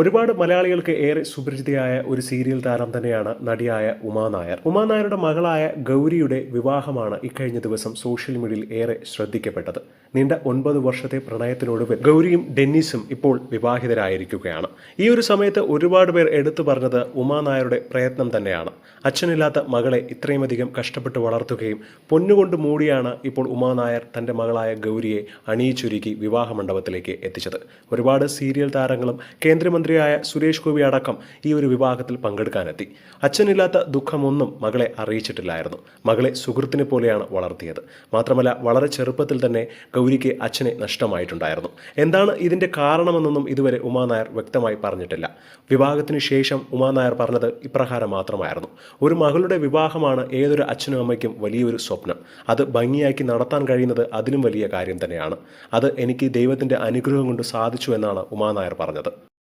ഒരുപാട് മലയാളികൾക്ക് ഏറെ സുപരിചിതയായ ഒരു സീരിയൽ താരം തന്നെയാണ് നടിയായ ഉമാ നായർ. ഉമാ നായരുടെ മകളായ ഗൗരിയുടെ വിവാഹമാണ് ഇക്കഴിഞ്ഞ ദിവസം സോഷ്യൽ മീഡിയയിൽ ഏറെ ശ്രദ്ധിക്കപ്പെട്ടത്. നീണ്ട ഒൻപത് വർഷത്തെ പ്രണയത്തിനൊടുവിൽ ഗൗരിയും ഡെന്നിസും ഇപ്പോൾ വിവാഹിതരായിരിക്കുകയാണ്. ഈ ഒരു സമയത്ത് ഒരുപാട് പേർ എടുത്തു പറഞ്ഞത് ഉമാ നായരുടെ പ്രയത്നം തന്നെയാണ്. അച്ഛനില്ലാത്ത മകളെ ഇത്രയുമധികം കഷ്ടപ്പെട്ട് വളർത്തുകയും പൊന്നുകൊണ്ട് മൂടിയാണ് ഇപ്പോൾ ഉമാ നായർ തന്റെ മകളായ ഗൗരിയെ അണിയിച്ചൊരുക്കി വിവാഹമണ്ഡപത്തിലേക്ക് എത്തിച്ചത്. ഒരുപാട് സീരിയൽ താരങ്ങളും കേന്ദ്രമന്ത്രിയായ സുരേഷ് ഗോപി അടക്കം ഈ ഒരു വിവാഹത്തിൽ പങ്കെടുക്കാനെത്തി. അച്ഛനില്ലാത്ത ദുഃഖമൊന്നും മകളെ അറിയിച്ചിട്ടില്ലായിരുന്നു. മകളെ സുഹൃത്തിനെ പോലെയാണ് വളർത്തിയത്. മാത്രമല്ല വളരെ ചെറുപ്പത്തിൽ തന്നെ ഗൗരിക്ക് അച്ഛനെ നഷ്ടമായിട്ടുണ്ടായിരുന്നു. എന്താണ് ഇതിന്റെ കാരണമെന്നൊന്നും ഇതുവരെ ഉമാ നായർ വ്യക്തമായി പറഞ്ഞിട്ടില്ല. വിവാഹത്തിന് ശേഷം ഉമാ നായർ പറഞ്ഞത് ഇപ്രകാരം മാത്രമായിരുന്നു. ഒരു മകളുടെ വിവാഹമാണ് ഏതൊരു അച്ഛനും അമ്മയ്ക്കും വലിയൊരു സ്വപ്നം. അത് ഭംഗിയാക്കി നടത്താൻ കഴിയുന്നത് അതിലും വലിയ കാര്യം തന്നെയാണ്. അത് എനിക്ക് ദൈവത്തിന്റെ അനുഗ്രഹം കൊണ്ട് സാധിച്ചു എന്നാണ് ഉമാ നായർ പറഞ്ഞത്.